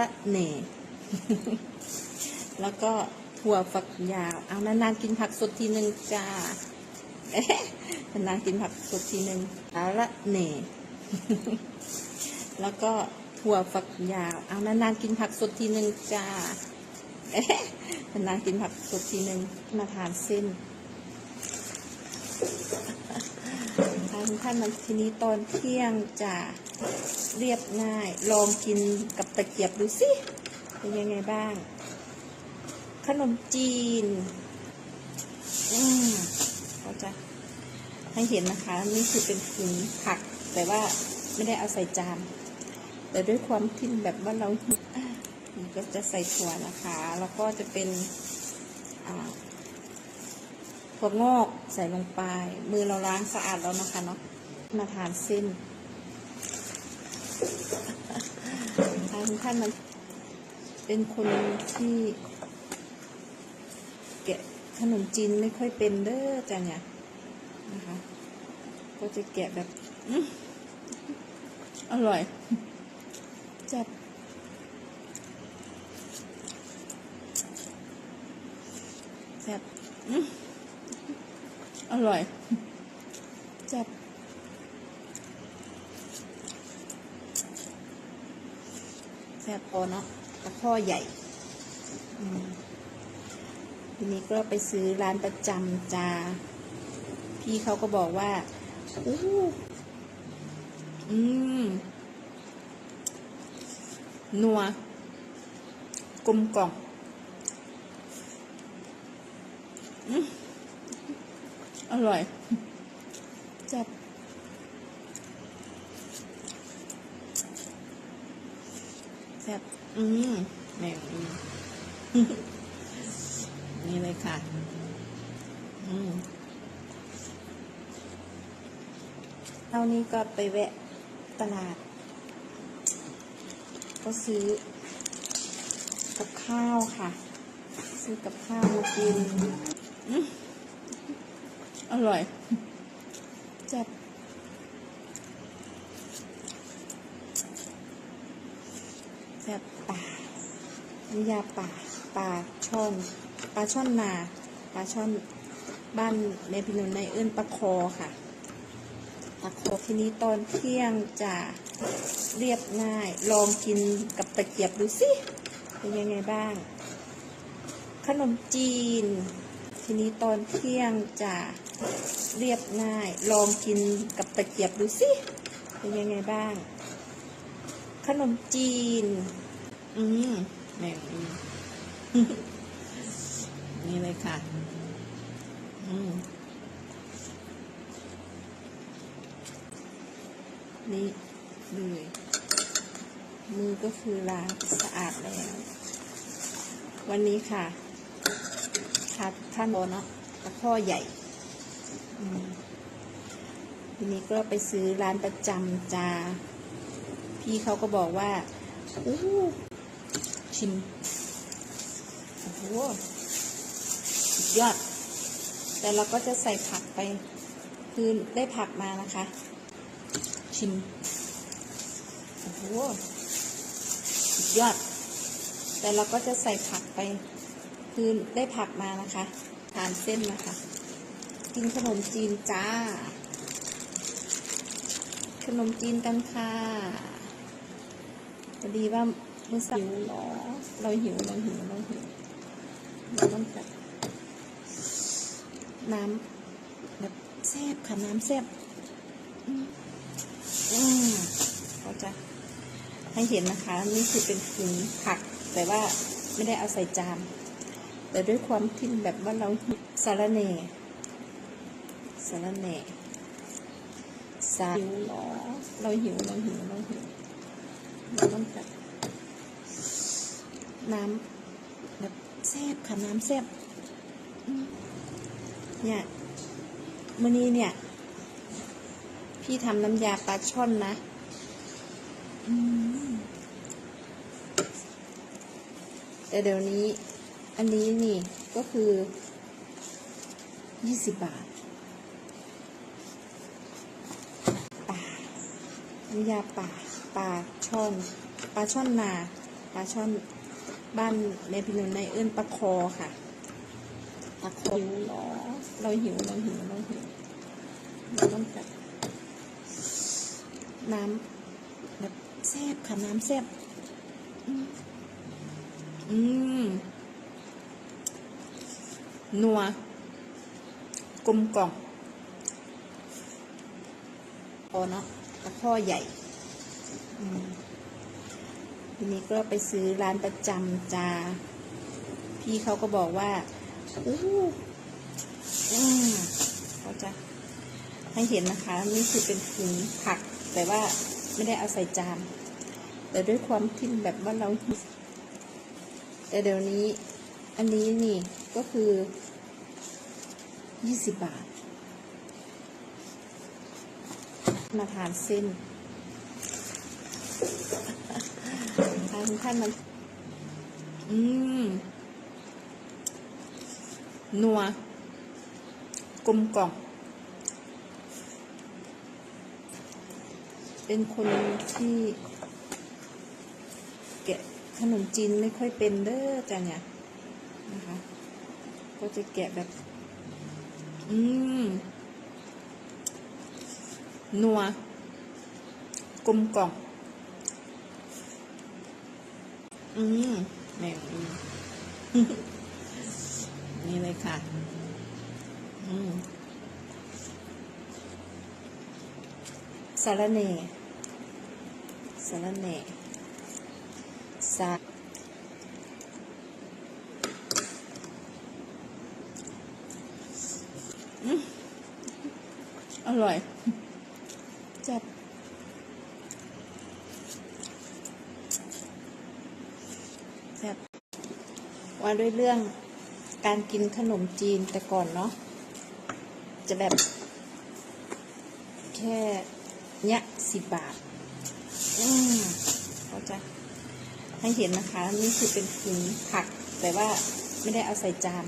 ละเน่ แล้วก็ถั่วฝักยาว เอานานๆกินผักสดทีหนึ่งจ้านานๆกินผักสดทีหนึ่งเอาละเน่ แล้วก็ถั่วฝักยาว เอานานๆกินผักสดทีหนึ่งจ้านานๆกินผักสดทีหนึ่งมาทานเส้นทานท่านมันทีนี้ตอนเที่ยงจะ เรียบง่าย ลองกินกับตะเกียบดูสิ เป็นยังไงบ้าง ขนมจีน อืมเขาจะให้เห็นนะคะ นี่คือเป็นถุงผัก แต่ว่าไม่ได้เอาใส่จาน แต่ด้วยความที่แบบว่าเราหิวมันก็จะใส่ถั่วนะคะ แล้วก็จะเป็นถั่วงอกใส่ลงไป มือเราล้างสะอาดแล้วนะคะเนาะ มาทานเส้น ทานท่านมัน เป็นคนที่ แกะขนมจีนไม่ค่อยเป็นเด้อจ้ะเนี่ยนะคะ ก็จะแกะแบบอร่อย จับแซ่บอร่อยจับ แซ่บพอเนาะตะข้อใหญ่ทีนี้ก็ไปซื้อร้านประจำจ้าพี่เขาก็บอกว่าอู้อืมนัวกลมกล่อมอืมอร่อยจับ ซ่บอืมแม่อืมนี่เลยค่ะ อืมเท่านี้ก็ไปแวะตลาด ก็ซื้อ กับข้าวค่ะ ซื้อกับข้าวมากินอร่อย จับแซ่บป่า น้ำยาป่าปลาช่อนปลาช่อนนาปลาช่อนบ้านในพินุนในเอื้นปลาคอค่ะปลาคอทีนี้ตอนเที่ยงจะเรียบง่าย ลองกินกับตะเกียบดูสิเป็นยังไงบ้าง ขนมจีน ทีนี้ตอนเที่ยงจะเรียบง่าย ลองกินกับตะเกียบดูสิเป็นยังไงบ้าง ขนมจีน อืม แม่งอืมนี่เลยค่ะนี่เลยมือก็คือล้างสะอาดแล้ว วันนี้ค่ะค่ะท่านโบเนาะตะข้อใหญ่ทีนี้ก็ไปซื้อร้านประจำจ้า พี่เขาก็บอกว่าอู้ ชิม โอ้โหสุดยอด แต่เราก็จะใส่ผักไป คือได้ผักมานะคะ ชิม โอ้โหสุดยอด แต่เราก็จะใส่ผักไป คือได้ผักมานะคะ ทานเส้นนะคะ กินขนมจีนจ้า ขนมจีนกันค่ะพอดีว่า มือสั่งเนาะเราหิวเราหิวเราหิวเราต้องแบบน้ำแบบแซ่บค่ะน้ำแซ่บอืมอืมเขาจะให้เห็นนะคะ นี่คือเป็นถุงผัก แต่ว่าไม่ได้เอาใส่จาน แต่ด้วยความที่แบบว่าเราสารเน่สารเน่สาหิวเนาเราหิวเราหิวเราหิวเราต้องแบบ น้ำแบบแซ่บค่ะน้ำแซ่บเนี่ยมื่อนี้เนี่ย พี่ทำน้ำยาปลาช่อนนะแต่เดี๋ยวนี้ อันนี้นี่ก็คือยี่สิบบาทปลาน้ำยาป่าปลาช่อน ปลาช่อนนา ปลาช่อน บ้านในพินุนในเอื้นปลาคอค่ะปลาคอหิวเหรอเราหิวเราหิวเราหิวเราต้องแบบน้ำแบบแซ่บค่ะน้ำแซ่บอืมนัวกลมกล่อมพอเนาะตะข้อใหญ่ อืม ทีนี้ก็ไปซื้อร้านประจำจ้า พี่เขาก็บอกว่าอู้อืมเขาจะให้เห็นนะคะ นี่คือเป็นถุงผัก แต่ว่าไม่ได้เอาใส่จาน แต่ด้วยความที่แบบว่าเรา แต่เดี๋ยวนี้ อันนี้นี่ก็คือยี่สิบบาท มาทานเส้น ทุกท่านมัน อืม นัว กลมกล่อมเป็นคนที่ แกะขนมจีนไม่ค่อยเป็นเด้อจ้ะเนี่ยนะคะ ก็จะแกะแบบ อืม นัว กลมกล่อม อืมแม่อืมนี่เลยค่ะ อืมสารเน่สารเน่สาอืมอร่อยจับ แซ่บว่าด้วยเรื่องการกินขนมจีนแต่ก่อนเนาะจะแบบ แค่เนี้ยสิบบาท อืมเขาจะให้เห็นนะคะ นี่คือเป็นถุงผัก แต่ว่าไม่ได้เอาใส่จาน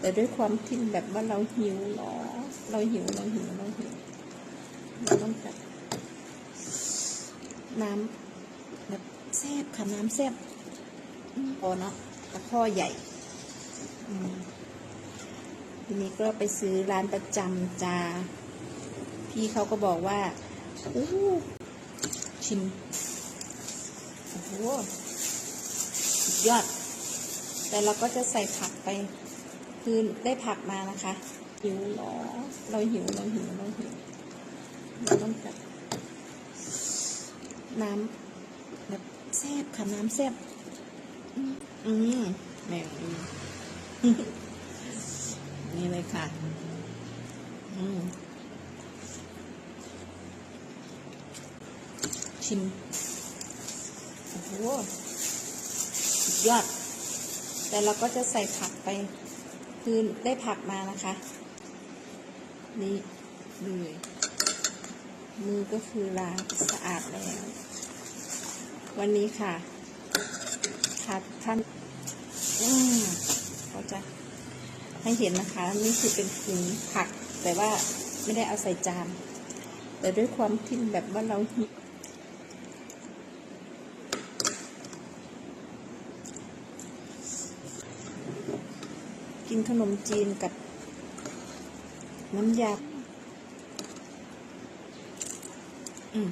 แต่ด้วยความที่แบบว่าเราหิวเนาะเราหิวเราหิวเราหิวเราต้องแบบน้ำแบบแซ่บค่ะน้ำแซ่บ พอเนาะตะข้อใหญ่ทีนี้ก็ไปซื้อร้านประจำจ้าพี่เขาก็บอกว่าอู้ชิมโอ้โหสุดยอด แต่เราก็จะใส่ผักไป คือได้ผักมานะคะ หิวเหรอ เราหิว เราหิว เราหิว เราต้องแบบน้ำแบบแซ่บค่ะ น้ำแซ่บ อืมแม่อืมนี่เลยค่ะ อืมชิม โอ้โหสุดยอด แต่เราก็จะใส่ผักไป คือได้ผักมานะคะ นี่เลยมือก็คือล้างสะอาดแล้ว วันนี้ค่ะ ค่ะท่านอืมเขาจะให้เห็นนะคะ นี่คือเป็นถุงผัก แต่ว่าไม่ได้เอาใส่จาน แต่ด้วยความที่แบบว่าเราหิวกินขนมจีนกับน้ำยาอืม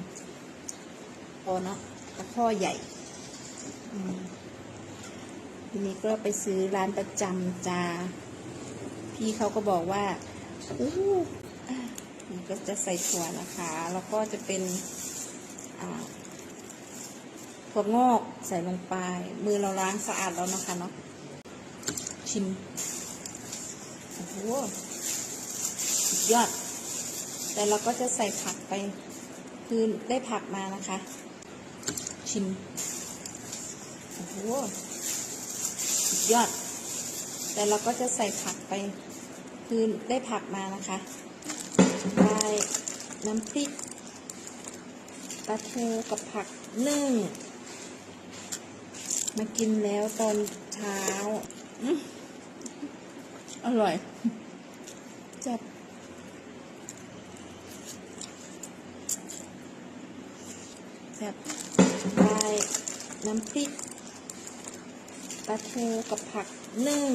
พอเนาะตะข้อใหญ่ อืม ทีนี้ก็ไปซื้อร้านประจำจ้าพี่เขาก็บอกว่าอู้อะนี่ก็จะใส่ถั่วนะคะ แล้วก็จะเป็นถั่วงอกใส่ลงไป มือเราล้างสะอาดแล้วนะคะเนาะชิมโอ้โหสุดยอด แต่เราก็จะใส่ผักไป คือได้ผักมานะคะ ชิมโอ้โห สุดยอด แต่เราก็จะใส่ผักไป คือได้ผักมานะคะ ได้น้ำพริกปลาทูกับผักนึ่ง มากินแล้วตอนเช้า อร่อย จับแซ่บได้น้ำพริก ปลาทูกับผักนึ่ง